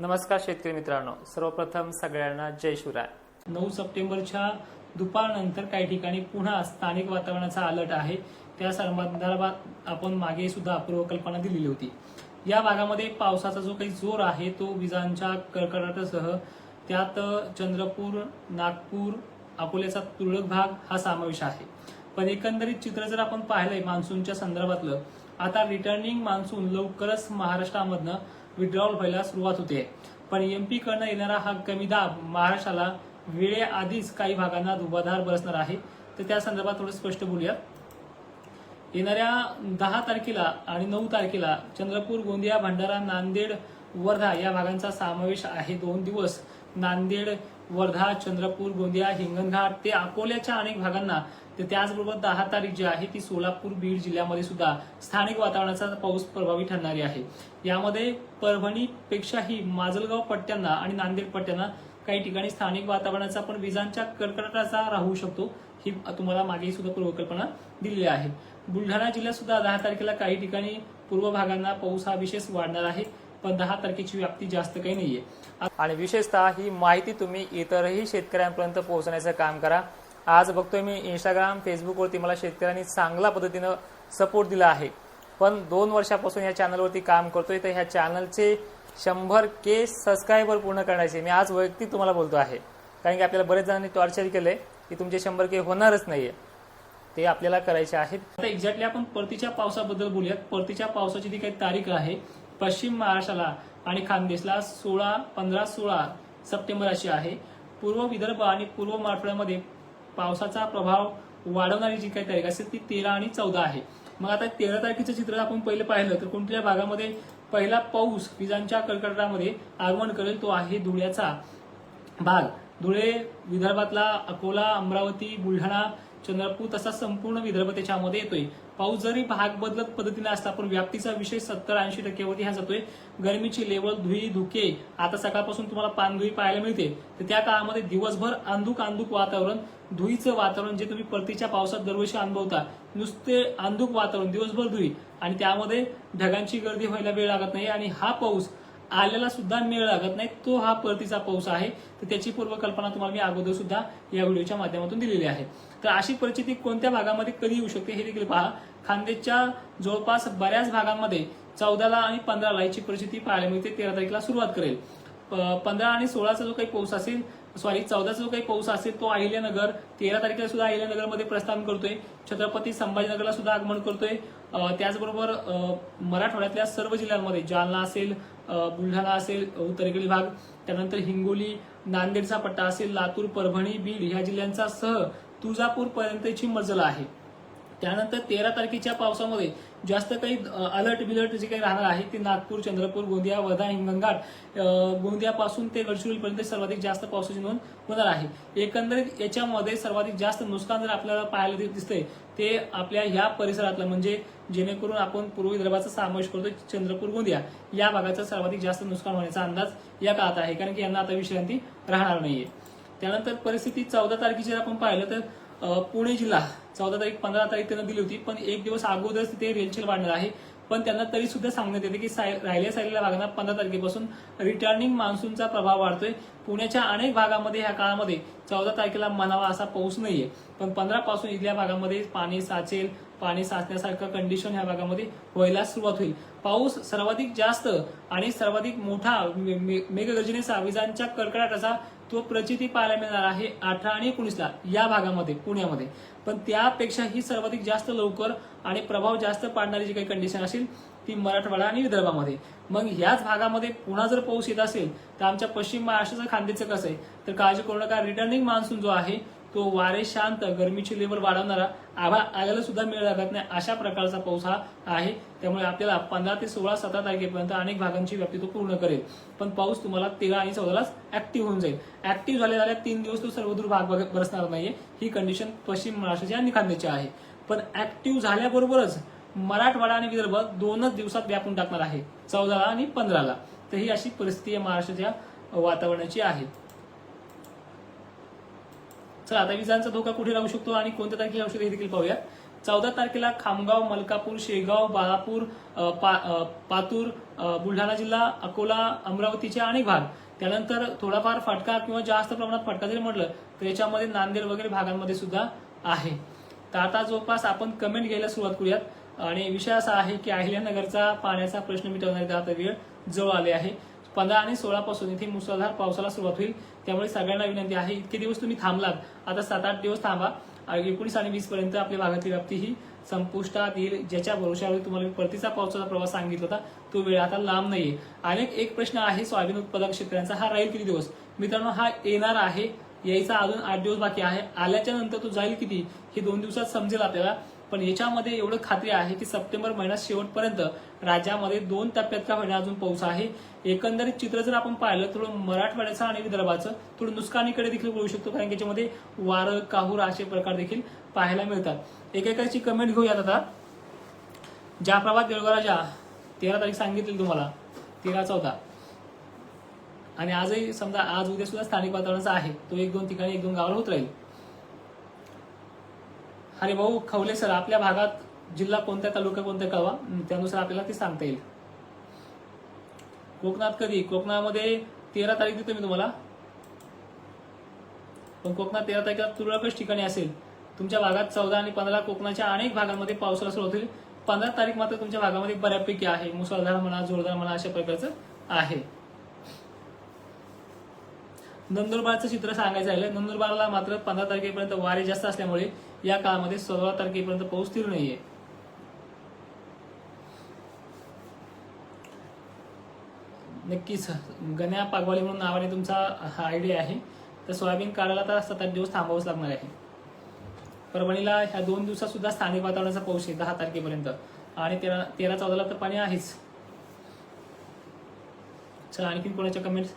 नमस्कार शेतकरी मित्रांनो. सर्वप्रथम सगळ्यांना जय शिवराय. नऊ सप्टेंबरच्या दुपारनंतर काही ठिकाणी पुन्हा स्थानिक वातावरणाचा अलर्ट आहे. त्या संदर्भात आपण मागे सुद्धा पूर्वकल्पना दिलेली होती. या भागामध्ये पावसाचा जो काही जोर आहे तो विजांच्या कडकडाटासह त्यात चंद्रपूर नागपूर अकोल्याचा तुरळक भाग हा समावेश आहे. पण एकंदरीत चित्र जर आपण पाहिलंय मान्सूनच्या संदर्भातलं आता रिटर्निंग मान्सून लवकरच महाराष्ट्रामधनं विड्रॉवल व्हायला सुरुवात होते. पण एमपी येणारा हा कमी दाब महाराष्ट्राला वेळेआधीच काही भागांना धुबाधार बरसणार आहे. तर त्या संदर्भात थोडं स्पष्ट बोलूया. येणाऱ्या दहा तारखेला आणि नऊ तारखेला चंद्रपूर गोंदिया भंडारा नांदेड वर्धा या भागांचा समावेश आहे. दोन दिवस नांदेड वर्धा चंद्रपूर गोंदिया हिंगणघाट ते अकोल्याच्या अनेक भागांना तर त्याचबरोबर दहा तारीख जी आहे ती सोलापूर बीड जिल्ह्यामध्ये सुद्धा स्थानिक वातावरणाचा पाऊस प्रभावी ठरणारी आहे. यामध्ये परभणीपेक्षाही माजलगाव पट्ट्यांना आणि नांदेड पट्ट्यांना काही ठिकाणी स्थानिक वातावरणाचा पण विजांच्या कडकडाटाचा राहू शकतो ही तुम्हाला मागे सुद्धा पूर्वकल्पना दिलेली आहे. बुलढाणा जिल्ह्यात सुद्धा दहा तारखेला काही ठिकाणी पूर्व भागांना पाऊस हा विशेष वाढणार आहे. पण दहा तारखेची व्याप्ती जास्त काही नाहीये. आणि विशेषतः ही माहिती तुम्ही इतरही शेतकऱ्यांपर्यंत पोहोचण्याचं काम करा. आज बघतोय मी इंस्टाग्राम फेसबुकवरती मला शेतकऱ्यांनी चांगल्या पद्धतीनं सपोर्ट दिला आहे. पण दोन वर्षापासून या चॅनलवरती काम करतोय तर ह्या चॅनलचे शंभर के सबस्क्रायबर पूर्ण करण्याचे मी आज वैयक्तिक तुम्हाला बोलतो आहे. कारण की आपल्याला बरेच जणांनी टॉर्चर केलंय की तुमचे शंभर के होणारच नाहीये. ते आपल्याला करायचे आहेत. आता एक्झॅक्टली आपण परतीच्या पावसाबद्दल बोलूयात. परतीच्या पावसाची जी काही तारीख आहे पश्चिम महाराष्ट्राला आणि खानदेशला सोळा पंधरा सोळा सप्टेंबर अशी आहे. पूर्व विदर्भ आणि पूर्व मराठवाड्यामध्ये पावसाचा प्रभाव वाढवणारी जी काही तारीख असेल ती तेरा आणि चौदा आहे. मग आता तेरा तारखेचं चित्र आपण पहिलं पाहिलं तर कोणत्या भागामध्ये पहिला पाऊस विजांच्या कडकडाटामध्ये आगमन करेल तो आहे धुळ्याचा भाग. धुळे विदर्भातला अकोला अमरावती बुलढाणा चंद्रपूर तसा संपूर्ण विदर्भ त्याच्यामध्ये येतोय. पाऊस जरी भाग बदलत पद्धतीने असला पण व्याप्तीचा विषय सत्तर ऐंशी टक्क्यावरती हा जातोय. गरमीची लेवल धुई धुके आता सकाळपासून तुम्हाला पानधुई पाहायला मिळते. तर त्या काळामध्ये दिवसभर अंधुक अंधुक वातावरण धुईचं वातावरण जे तुम्ही परतीच्या पावसात दरवर्षी अनुभवता नुसते अंधुक वातावरण दिवसभर धुई आणि त्यामध्ये ढगांची गर्दी व्हायला वेळ लागत नाही आणि हा पाऊस आलेला सुद्धा मेळ लागत नाही. तो हा परतीचा पाऊस आहे. तर त्याची पूर्वकल्पना तुम्हाला मी अगोदर सुद्धा या व्हिडिओच्या माध्यमातून दिलेली आहे. तर अशी परिस्थिती कोणत्या भागामध्ये कधी येऊ शकते हे देखील पहा. खानदेशच्या जवळपास बऱ्याच भागांमध्ये चौदाला आणि पंधराला याची परिस्थिती पाहायला मिळते. तेरा तारखेला सुरुवात करेल. पंधरा आणि सोळाचा जो काही पाऊस असेल सॉरी चौदाचा जो काही पाऊस असेल तो अहिल्यानगर तेरा तारखेला सुद्धा अहिल्यानगरमध्ये प्रस्थान करतोय. छत्रपती संभाजीनगरला सुद्धा आगमन करतोय. त्याचबरोबर मराठवाड्यातल्या सर्व जिल्ह्यांमध्ये जालना असेल बुलढाणा असेल उत्तरेकडील भाग त्यानंतर हिंगोली नांदेडचा पट्टा असेल लातूर परभणी बीड ह्या जिल्ह्यांचा सह तुळजापूर पर्यंतची मजल आहे. त्यानंतर तेरा तारखेच्या पावसामध्ये जास्त काही अलर्ट बिलर्ट जे काही राहणार आहे ते नागपूर चंद्रपूर गोंदिया वर्धा हिंगणघाट गोंदियापासून ते गडचिरोलीपर्यंत सर्वाधिक जास्त पावसाची नोंद होणार आहे. एकंदरीत याच्यामध्ये सर्वाधिक जास्त नुकसान जर आपल्याला पाहायला दिसतंय ते आपल्या ह्या परिसरातलं म्हणजे जेणेकरून आपण पूर्व विदर्भाचा समावेश करतो चंद्रपूर गोंदिया या भागाचं सर्वाधिक जास्त नुकसान होण्याचा अंदाज या काळात आहे कारण की यांना आता विश्रांती राहणार नाहीये. त्यानंतर परिस्थिती चौदा तारखेची जर आपण पाहिलं तर पुणे जिल्हा चौदा तारीख पंधरा तारीख त्यांना दिली होती. पण एक दिवस अगोदर तिथे रेलचेल वाढणार आहे. पण त्यांना तरी सुद्धा सांगण्यात येते की राहिल्या साहिल्या भागांना पंधरा तारखेपासून. रिटर्निंग मान्सूनचा प्रभाव वाढतोय. पुण्याच्या अनेक भागामध्ये ह्या काळामध्ये चौदा तारखेला म्हणावा असा पाऊस नाहीये. पण पंधरा पासून इथल्या भागामध्ये पाणी साचेल पाणी साचण्यासारखं कंडिशन ह्या भागामध्ये व्हायला सुरुवात होईल. पाऊस सर्वाधिक जास्त आणि सर्वाधिक मोठा मेघगर्जनेचा विजांच्या कडकडाटाचा तो प्रचिती पाहायला मिळणार आहे अठरा आणि एकोणीसला या भागामध्ये पुण्यामध्ये. पण त्यापेक्षा ही सर्वाधिक जास्त लवकर आणि प्रभाव जास्त पाडणारी जी काही कंडिशन असेल ती मराठवाडा आणि विदर्भामध्ये. मग ह्याच भागामध्ये पुन्हा जर पाऊस येत असेल तर आमच्या पश्चिम महाराष्ट्राचं खांद्याचं कसं आहे? तर काळजी करू नका. रिटर्निंग मान्सून जो आहे तो वारे शांत गरमीची लेवल वाढवणारा आभा आल्याला सुद्धा मेळ लागत नाही. अशा प्रकारचा पाऊस हा आहे. त्यामुळे आपल्याला पंधरा ते सोळा सतरा तारखेपर्यंत अनेक भागांची व्याप्ती तो पूर्ण करेल. पण पाऊस तुम्हाला तेरा आणि चौदालाच ऍक्टिव्ह होऊन जाईल. ऍक्टिव्ह झाले झाल्या तीन दिवस तो सर्वदूर भाग बरसणार नाहीये. ही कंडिशन पश्चिम महाराष्ट्राची आणि खांद्याची आहे. पण ऍक्टिव्ह झाल्याबरोबरच मराठवाडा आणि विदर्भ दोनच दिवसात व्यापून टाकणार आहे. चौदाला आणि पंधराला. तर ही अशी परिस्थिती आहे महाराष्ट्राच्या वातावरणाची आहे. चला आता विजांचा धोका कुठे राहू शकतो आणि कोणत्या तारखेला राहू शकतो हे देखील पाहूया. चौदा तारखेला खामगाव मलकापूर शेगाव बाळापूर पा- पातूर बुलढाणा जिल्हा अकोला अमरावतीचे अनेक भाग. त्यानंतर थोडाफार फटका किंवा जास्त प्रमाणात फटका जरी म्हटलं तर याच्यामध्ये नांदेड वगैरे भागांमध्ये सुद्धा आहे. तर आता जवळपास आपण कमेंट घ्यायला सुरुवात करूयात. आणि विषय असा आहे की अहिल्यानगरचा पाण्याचा प्रश्न मिटवणारी आता वेळ जवळ आले आहे. पंधरा आणि सोळापासून इथे मुसळधार पावसाला सुरुवात होईल. त्यामुळे सगळ्यांना विनंती आहे इतके दिवस तुम्ही थांबलात. आता सात आठ दिवस थांबा. एकोणीस आणि वीस पर्यंत आपल्या भागातली व्याप्ती ही संपुष्टात येईल. ज्याच्या भरोशावर तुम्हाला मी परतीचा पावसाचा प्रवास सांगितला होता तो वेळ आता लांब नाहीये. अनेक एक प्रश्न आहे सोयाबीन उत्पादक शेतकऱ्यांचा. हा राहील किती दिवस? मित्रांनो हा येणार आहे. यायचा अजून आठ दिवस बाकी आहे. आल्याच्यानंतर तो जाईल किती? हे दोन दिवसात समजेल आपल्याला. पण याच्यामध्ये एवढं खात्री आहे की सप्टेंबर महिन्यात शेवटपर्यंत राज्यामध्ये दोन टप्प्यात का होईना अजून पाऊस आहे. एकंदरीत चित्र जर आपण पाहिलं थोडं मराठवाड्याचं आणि विदर्भाचं थोडं नुकसानीकडे देखील बोलू शकतो कारण याच्यामध्ये वारं काहूर असे प्रकार देखील पाहायला मिळतात. एकेकाची कमेंट घेऊयात आता. जाफराबाद देवळगाव तेरा तारीख सांगितली तुम्हाला तेरा चौदा. आणि आजही समजा आज उद्या सुद्धा स्थानिक वातावरणाचा आहे. तो एक दोन ठिकाणी एक दोन गावाला होत राहील. अरे भाऊ खवले सर आपल्या भागात जिल्हा कोणत्या तालुका कोणत्या कळवा त्यानुसार आपल्याला ते सांगता येईल. कोकणात कधी? कोकणामध्ये तेरा तारीख देतो मी तुम्हाला. पण कोकणात तेरा तारखेला तुरळकच ठिकाणी असेल. तुमच्या भागात चौदा आणि पंधरा कोकणाच्या अनेक भागांमध्ये पावसाला सुरुवात होईल पंधरा तारीख मात्र तुमच्या भागामध्ये बऱ्यापैकी आहे. मुसळधार म्हणा जोरदार म्हणा अशा प्रकारचं आहे. नंदुरबारचं चित्र सांगायचं आहे नंदुरबारला मात्र पंधरा तारखेपर्यंत वारे जास्त असल्यामुळे या काळामध्ये सोळा तारखेपर्यंत पाऊस स्थिर नाहीये. नक्कीच गण्या पागवाली म्हणून नावाने तुमचा हा आयडिया आहे. तर सोयाबीन काढायला तर सात आठ दिवस थांबावंच लागणार आहे. परभणीला ह्या दोन दिवसात सुद्धा स्थानिक वातावरणाचा पाऊस आहे दहा तारखेपर्यंत. आणि तेरा तेरा चौदाला तर पाणी आहेच. चला आणखीन कोणाच्या कमेंट्स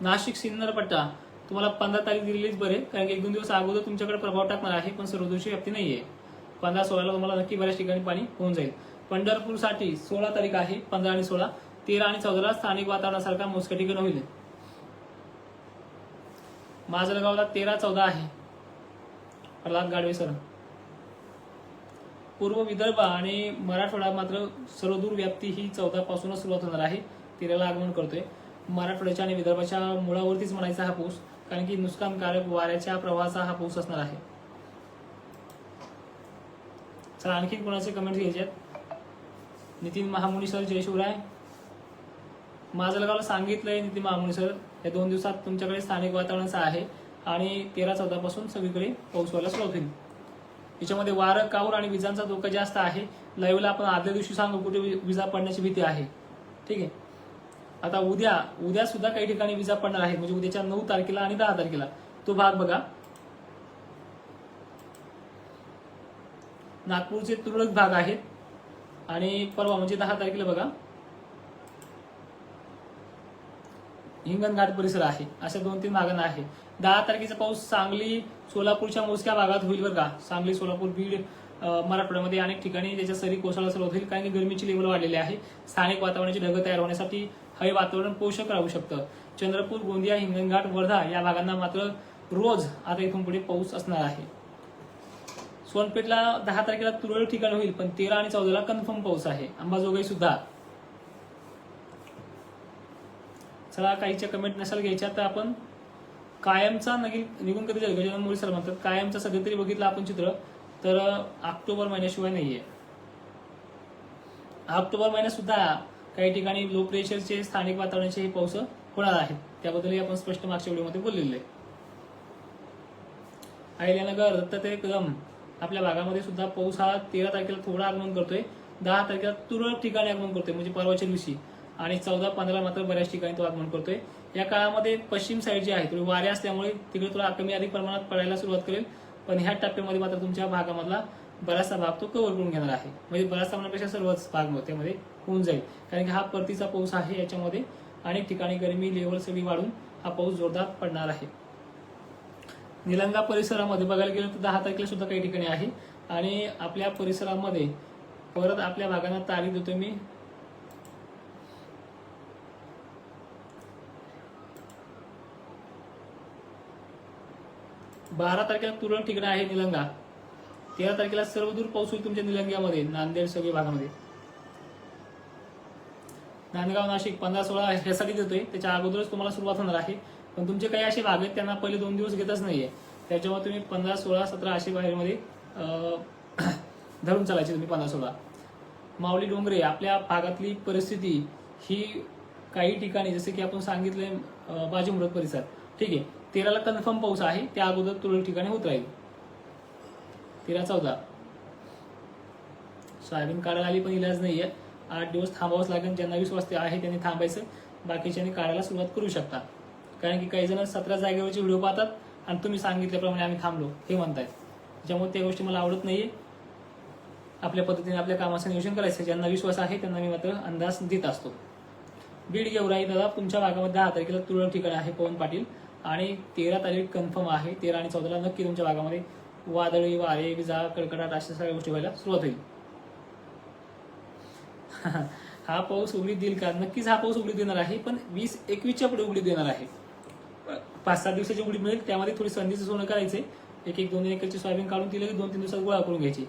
नाशिक सिन्नर पट्टा तुम्हाला पंधरा तारीख दिलेलीच बरे कारण की एक दोन दिवस अगोदर तुमच्याकडे प्रभाव टाकणार आहे पण सर्वदोषी व्याप्ती आहे पंधरा सोळाला तुम्हाला नक्की बऱ्याच ठिकाणी पाणी होऊन जाईल. पंढरपूरसाठी सोळा तारीख आहे पंधरा आणि सोळा. तेरा आणि चौदाला स्थानिक वातावरणासारखा मोजक्या ठिकाणी होईल. माजलगावला तेरा चौदा आहे. प्रल्हाद गाडवे सर. पूर्व विदर्भ आणि मराठवाडा मात्र सर्वदूर व्याप्ती ही चौदा पासूनच सुरुवात होणार आहे. तेराला आगमन करतोय. मराठवाड्याच्या आणि विदर्भाच्या मुळावरतीच म्हणायचा हा पाऊस कारण की नुकसानकारक वाऱ्याच्या प्रवाहाचा हा पाऊस असणार आहे. चला आणखी कोणाचे कमेंट घ्यायच्यात नितीन महामुनी सर जय शिवराय. माझलगावला सांगितलंय नितीन महामुनी सर या दोन दिवसात तुमच्याकडे स्थानिक वातावरणाचं आहे आणि तेरा चौदा पासून सगळीकडे पाऊस व्हायला सुरुवात होईल. याच्यामध्ये वारं काऊर आणि विजांचा धोका जास्त आहे. लाईव्हला आपण आदल्या दिवशी सांगू कुठे विजा पडण्याची भीती आहे. ठीक आहे? आता उद्या उद्या सुद्धा काही ठिकाणी विजा पडणार आहे. म्हणजे उद्याच्या नऊ तारखेला आणि दहा तारखेला. तो भाग बघा. नागपूरचे तुरळक भाग आहेत. आणि परवा म्हणजे दहा तारखेला बघा. हिंगणघाट परिसर आहे. अशा दोन तीन भागांना आहे. दहा तारखेचा पाऊस सांगली सोलापूरच्या मोजक्या भागात होईल बरं का. सांगली सोलापूर बीड मराठवाड्यामध्ये अनेक ठिकाणी त्याच्या सरी कोसळा सुरुवात होईल. कारण की गरमीची लेवल वाढलेली आहे. स्थानिक वातावरणाची ढगं तयार होण्यासाठी हे वातावरण पोषक राहू शकतं. चंद्रपूर गोंदिया हिंगणघाट वर्धा या भागांना मात्र रोज आता इथून पुढे पाऊस असणार आहे. सोनपेठला दहा तारखेला तुरळक ठिकाण होईल पण तेरा आणि चौदाला कन्फर्म पाऊस आहे. अंबाजोगाई सुद्धा. चला काहीच्या कमेंट नसेल घ्यायच्या तर आपण कायमचा नगील निघून कधी जाईल? गजानन मुळे सर म्हणतात कायमचा सध्या तरी बघितलं आपण चित्र तर ऑक्टोबर महिन्याशिवाय नाहीये. ऑक्टोबर महिन्यात सुद्धा काही ठिकाणी लो प्रेशरचे स्थानिक वातावरणाचे हे पाऊस होणार आहेत. त्याबद्दलही आपण स्पष्ट मागच्या व्हिडिओमध्ये बोललेलो आहे. अहिल्यानगर दत्तात्रय कदम आपल्या भागामध्ये सुद्धा पाऊस हा तेरा तारखेला थोडा आगमन करतोय. दहा तारखेला तुरळक ठिकाणी आगमन करतोय म्हणजे परवाच्या दिवशी. आणि चौदा पंधरा मात्र बऱ्याच ठिकाणी तो आगमन करतोय. या काळामध्ये पश्चिम साईड जी आहे थोडी वारे असल्यामुळे तिकडे थोडा कमी अधिक प्रमाणात पडायला सुरुवात करेल. पण ह्या टप्प्यामध्ये मात्र तुमच्या भागामधला बराचसा भाग तो कव्हर करून घेणार आहे. म्हणजे बराचसा म्हणण्यापेक्षा सर्वच भाग त्यामध्ये होऊन जाईल. कारण की हा परतीचा पाऊस आहे याच्यामध्ये अनेक ठिकाणी गरमी लेवल सगळी वाढून हा पाऊस जोरदार पडणार आहे. निलंगा परिसरामध्ये बघायला गेलं तर दहा तारखेला सुद्धा काही ठिकाणी आहे. आणि आपल्या परिसरामध्ये परत आपल्या भागांना तारीख देतो मी. बारा तारखेला तुरळक ठिकाणी आहे निलंगा. तेरा तारखेला सर्व दूर पाऊस होईल तुमच्या निलंग्यामध्ये नांदेड सगळ्या भागामध्ये. नांदगाव नाशिक पंधरा सोळा ह्यासाठी देतोय. त्याच्या अगोदरच तुम्हाला सुरुवात होणार आहे. पण तुमचे काही असे भाग आहेत त्यांना पहिले दोन दिवस घेतच नाहीये. त्याच्यामुळे तुम्ही पंधरा सोळा सतरा असे बाहेरमध्ये धरून चालायचे तुम्ही पंधरा सोळा. माऊली डोंगरे आपल्या भागातली परिस्थिती ही काही ठिकाणी जसे की आपण सांगितले अं, बाजीमुरत परिसर. ठीक आहे. तेराला कन्फर्म पाऊस आहे. त्या अगोदर तुरळक ठिकाणी होत राहील. तेरा चौदा. सोयाबीन काढायला आली पण इलाज नाहीये. आठ दिवस थांबावंच लागेल. ज्यांना विश्वास ते आहे त्यांनी थांबायचं. बाकीच्यांनी काढायला सुरुवात करू शकता. कारण की काही जण सतरा जागेवरचे व्हिडिओ पाहतात आणि तुम्ही सांगितल्याप्रमाणे आम्ही थांबलो. हे म्हणतायत. त्याच्यामुळे त्या गोष्टी मला आवडत नाहीये. आपल्या पद्धतीने आपल्या कामाचं नियोजन करायचं. ज्यांना विश्वास आहे त्यांना मी मात्र अंदाज देत असतो. बीड गेवराई दादा तुमच्या भागामध्ये दहा तारखेला तुरळक ठिकाण आहे पवन पाटील. आणि तेरा तारीख कन्फर्म आहे. तेरा आणि चौदाला नक्की तुमच्या भागामध्ये वादळी वारे विजा कडकडाट अशा सगळ्या गोष्टी व्हायला सुरुवात होईल. हा पाऊस उघडी देईल का? नक्कीच हा पाऊस उघडी देणार आहे पण वीस एकवीसच्या पुढे उघडी देणार आहे. पाच सात दिवसाची उघडी मिळेल त्यामध्ये थोडी संधीचं सोनं करायचे एक एक दोन एकरची सोयाबीन काढून तिला दोन तीन दिवसात गोळा करून घ्यायची.